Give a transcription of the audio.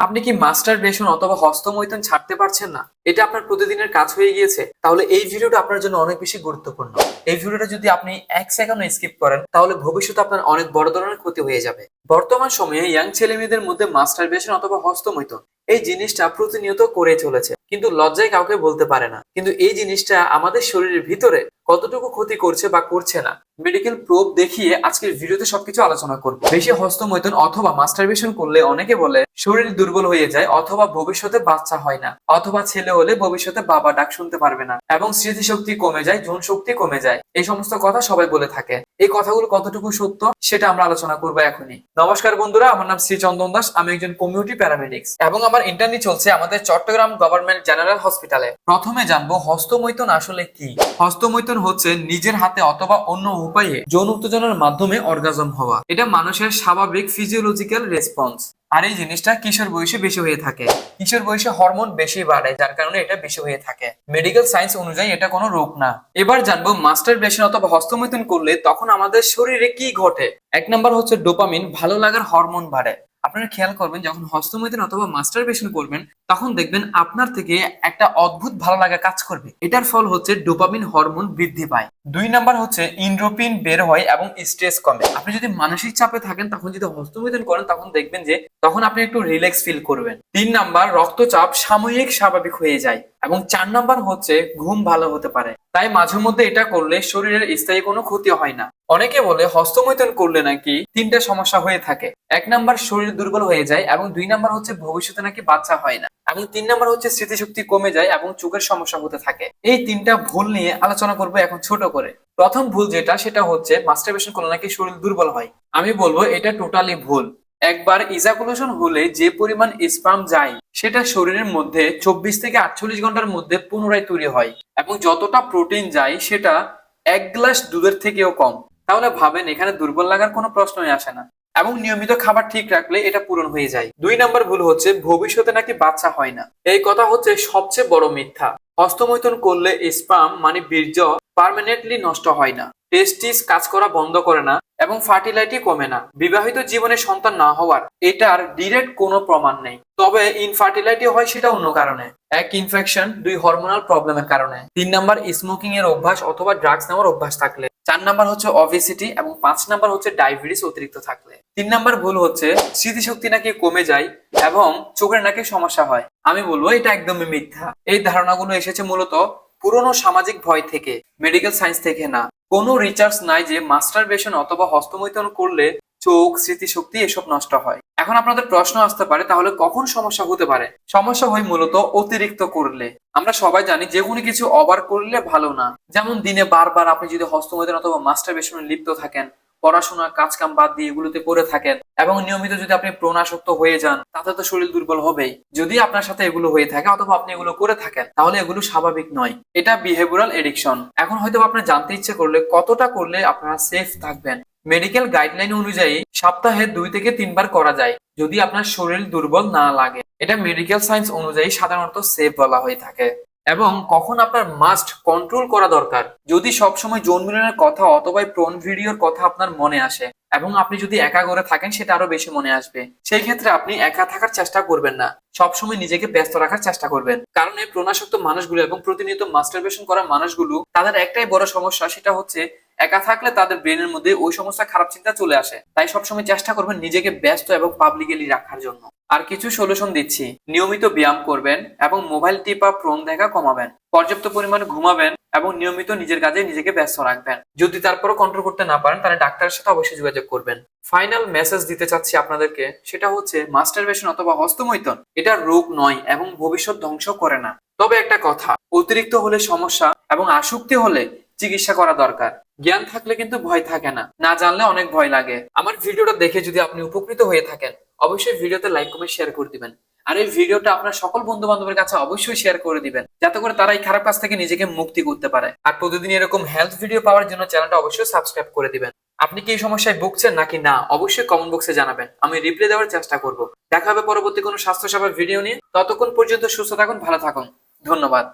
আপনি কি মাস্টার বেশন অথবা হস্তমৈথুন ছাড়তে পারছেন না? এটা আপনার প্রতিদিনের কাজ হয়ে গিয়েছে, তাহলে এই ভিডিওটা আপনার জন্য অনেক বেশি গুরুত্বপূর্ণ। এই ভিডিওটা যদি আপনি এক সেকেন্ড স্কিপ করেন, তাহলে ভবিষ্যতে আপনার অনেক বড় ধরনের ক্ষতি হয়ে যাবে। বর্তমান সময়ে ইয়াং ছেলে মেয়েদের মধ্যে মাস্টার বেশন অথবা হস্তমৈথুন, এই জিনিসটা প্রতিনিয়ত করে চলেছে, কিন্তু লজ্জায় কাউকে বলতে পারে না। কিন্তু এই জিনিসটা আমাদের শরীরের ভিতরে কতটুকু ক্ষতি করছে বা করছে না মেডিকেল প্রুফ দেখিয়ে আজকের ভিডিওতে সবকিছু আলোচনা করব। বেশি হস্তমৈথুন অথবা মাস্টারবেশন করলে অনেকে বলে, শরীর দুর্বল হয়ে যায় অথবা ভবিষ্যতে বাচ্চা হয় না, অথবা ছেলে হলে ভবিষ্যতে বাবা ডাক শুনতে পারবে না এবং স্মৃতিশক্তি কমে যায় যৌন শক্তি কমে যায়। এই সমস্ত কথা সবাই বলে থাকে। এই কথাগুলো কতটুকু সত্য সেটা আমরা আলোচনা করব এখনই। নমস্কার বন্ধুরা, আমার নাম শ্রী চন্দন দাস। আমি একজন কমিউনিটি প্যারামেডিক্স এবং আমার ইন্টারনি চলছে আমাদের চট্টগ্রাম গভর্নমেন্ট জেনারেল হসপিটালে প্রথমে জানব, হস্তমৈথুন আসলে কি? হস্তমৈথুন হচ্ছে নিজের হাতে অথবা অন্য উপায়ে যৌন উত্তেজনার মাধ্যমে অর্গাজম হওয়া। এটা মানুষের স্বাভাবিক ফিজিওলজিক্যাল রেসপন্স আর এই জিনিসটা কিশোর বয়সে বেশি হয়ে থাকে। কিশোর বয়সে হরমোন বেশি বাড়ে, যার কারণে এটা বেশি হয়ে থাকে। মেডিকেল সায়েন্স অনুযায়ী এটা কোনো রোগ না। এবার জানব মাস্টার বেশন অথবা হস্তমৈথুন করলে তখন আমাদের শরীরে কি ঘটে? এক নাম্বার হচ্ছে ডোপামিন, ভালো লাগার হরমোন বাড়ে। আপনারা খেয়াল করবেন, যখন হস্তমৈথুন অথবা মাস্টার বেশন করবেন, তখন দেখবেন আপনার থেকে একটা অদ্ভুত ভালো লাগা কাজ করবে। এটার ফল হচ্ছে ডোপামিন হরমোন বৃদ্ধি পায়। দুই নাম্বার হচ্ছে ইন্ড্রোপিন বের হয় এবং স্ট্রেস কমে। আপনি যদি মানসিক চাপে থাকেন, তখন যদি হস্তমৈথুন করেন, তখন দেখবেন যে তখন আপনি একটু রিল্যাক্স ফিল করবেন। তিন নাম্বার, রক্তচাপ সাময়িক স্বাভাবিক হয়ে যায়। এবং চার নাম্বার হচ্ছে, ঘুম ভালো হতে পারে। তাই মাঝে মধ্যে এটা করলে শরীরের স্থায়ী কোনো ক্ষতি হয় না। অনেকে বলে, হস্তমৈথুন করলে নাকি তিনটা সমস্যা হয়ে থাকে। এক নাম্বার শরীর দুর্বল হয়ে যায় এবং দুই নাম্বার হচ্ছে ভবিষ্যতে নাকি বাচ্চা হয় না। এবং তিন নাম্বার হচ্ছে স্মৃতিশক্তি কমে যায় এবং চোখের সমস্যা হতে থাকে। এই তিনটা ভুল নিয়ে আলোচনা করব এখন ছোট করে। প্রথম ভুল যেটা, সেটা হচ্ছে মাস্টারবেশন করলে নাকি শরীর দুর্বল হয়। আমি বলব, এটা টোটালি ভুল। একবার ইজাকুলেশন হলে যে পরিমাণ স্পাম যায়, সেটা শরীরের মধ্যে চব্বিশ থেকে আটচল্লিশ ঘণ্টার মধ্যে পুনরায় তৈরি হয় এবং যতটা প্রোটিন যায়, সেটা এক গ্লাস দুধের থেকেও কম। তাহলে ভাবেন, এখানে দুর্বল লাগার কোনো প্রশ্নই আসে না। এবং নিয়মিত খাবার ঠিক রাখলে এটা পূরণ হয়ে যায়। দুই নাম্বার ভুল হচ্ছে, ভবিষ্যতে নাকি বাচ্চা হয় না। এই কথা হচ্ছে সবচেয়ে বড় মিথ্যা। হস্তমৈথুন করলে স্পাম মানে বীর্য পার্মানেন্টলি নষ্ট হয় না। টেস্টিস কাজ করা বন্ধ করে না এবং ফার্টিলাইটি কমে না। বিবাহিত জীবনে সন্তান না হওয়ার এটার ডিরেক্ট কোনো প্রমাণ নেই। তবে ইনফার্টিলাইটি হয় সেটা অন্য কারণে। এক ইনফেকশন, দুই হরমোনাল প্রবলেমের কারণে। তিন নাম্বার, স্মোকিং এর অভ্যাস অথবা ড্রাগস নেওয়ার অভ্যাস থাকলে। চার নাম্বার হচ্ছে অবিসিটি এবং পাঁচ নাম্বার হচ্ছে ডায়াবেটিস অতিরিক্ত থাকলে। তিন নাম্বার ভুল হচ্ছে, স্মৃতিশক্তি নাকি কমে যায় এবং চোখের নাকি সমস্যা হয়। আমি বলব, এটা একদমই মিথ্যা। এই ধারণাগুলো এসেছে মূলত পুরনো সামাজিক ভয় থেকে মেডিকেল সায়েন্স থেকে না। কোনো রিচার্জ নাই যে মাস্টারবেশন অথবা হস্তমৈথন করলে চোখ, স্মৃতিশক্তি এসব নষ্ট হয়। এখন আপনাদের প্রশ্ন আসতে পারে, তাহলে কখন সমস্যা হতে পারে? সমস্যা হয় মূলত অতিরিক্ত করলে। আমরা সবাই জানি যে কোনো কিছু অবার করলে ভালো না। যেমন দিনে বারবার আপনি যদি হস্তমৈথন অথবা মাস্টারবেশনে লিপ্ত থাকেন পড়াশোনা কাজ কাম বাদ দিয়ে এগুলোতে পড়ে থাকেন। এবং নিয়মিত যদি আপনি প্রণাসক্ত হয়ে যান, তাতে তো শরীর দুর্বল হবেই। যদি আপনার সাথে এগুলো হয়ে থাকে, অথবা আপনি এগুলো করে থাকেন, তাহলে এগুলো স্বাভাবিক নয়। এটা বিহেভিয়ারাল এডিকশন এখন হয়তো আপনার জানতে ইচ্ছে করলে কতটা করলে আপনারা সেফ থাকবেন? মেডিকেল গাইডলাইন অনুযায়ী সপ্তাহে দুই থেকে তিনবার করা যায়, যদি আপনার শরীর দুর্বল না লাগে। এটা মেডিকেল সায়েন্স অনুযায়ী সাধারণত সেফ বলা হয়ে থাকে। এবং কখন আপনার মাস্ট কন্ট্রোল করা দরকার। যদি সবসময় যৌন মিলনের কথা অথবা প্রন ভিডিওর কথা আপনার মনে আসে এবং আপনি যদি একা করে থাকেন, সেটা আরও বেশি মনে আসবে। সেই ক্ষেত্রে আপনি একা থাকার চেষ্টা করবেন না। সবসময় নিজেকে ব্যস্ত রাখার চেষ্টা করবেন। কারণ এই প্রণাসক্ত মানুষগুলো এবং প্রতিনিয়ত মাস্টারবেশন করা মানুষগুলো, তাদের একটাই বড় সমস্যা, সেটা হচ্ছে একা থাকলে তাদের ব্রেনের মধ্যে ওই সমস্ত খারাপ চিন্তা চলে আসে। তাই সবসময় চেষ্টা করবেন নিজেকে ব্যস্ত এবং পাবলিকেলি রাখার জন্য। আর কিছু সলিউশন দিচ্ছি। নিয়মিত ব্যায়াম করবেন এবং মোবাইল টিপা ফোন দেখা কমাবেন। পর্যাপ্ত পরিমাণে ঘুমাবেন এবং নিয়মিত নিজের কাজে নিজেকে ব্যস্ত রাখবেন। যদি তারপরও কন্ট্রোল করতে না পারেন, তাহলে ডাক্তারের সাথে অবশ্যই যোগাযোগ করবেন। ফাইনাল মেসেজ দিতে চাচ্ছি আপনাদেরকে, সেটা হচ্ছে মাস্টারবেশন অথবা হস্তমৈথুন, এটা রোগ নয় এবং ভবিষ্যৎ ধ্বংস করে না। তবে একটা কথা, অতিরিক্ত হলে সমস্যা এবং আসক্তি হলে চিকিৎসা করা দরকার। জ্ঞান থাকলে কিন্তু ভয় থাকে না। না জানলে অনেক ভয় লাগে। আমার ভিডিওটা দেখে যদি আপনি উপকৃত হয়ে থাকেন, অবশ্যই ভিডিওতে লাইক কমেন্ট শেয়ার করে দিবেন। আর এই ভিডিওটা আপনার সকল বন্ধু বান্ধবের কাছে অবশ্যই শেয়ার করে দিবেন, যাতে করে তারা এই খারাপ কাজ থেকে নিজেকে মুক্তি করতে পারে। আর প্রতিদিন এরকম হেলথ ভিডিও পাওয়ার জন্য চ্যানেলটা অবশ্যই সাবস্ক্রাইব করে দিবেন। আপনি কি এই সমস্যায় ভুগছেন নাকি না, অবশ্যই কমেন্ট বক্সে জানাবেন। আমি রিপ্লাই দেওয়ার চেষ্টা করব। দেখা হবে পরবর্তী কোনো স্বাস্থ্য সেবার ভিডিও নিয়ে। ততক্ষণ পর্যন্ত সুস্থ থাকুন, ভালো থাকুন। ধন্যবাদ।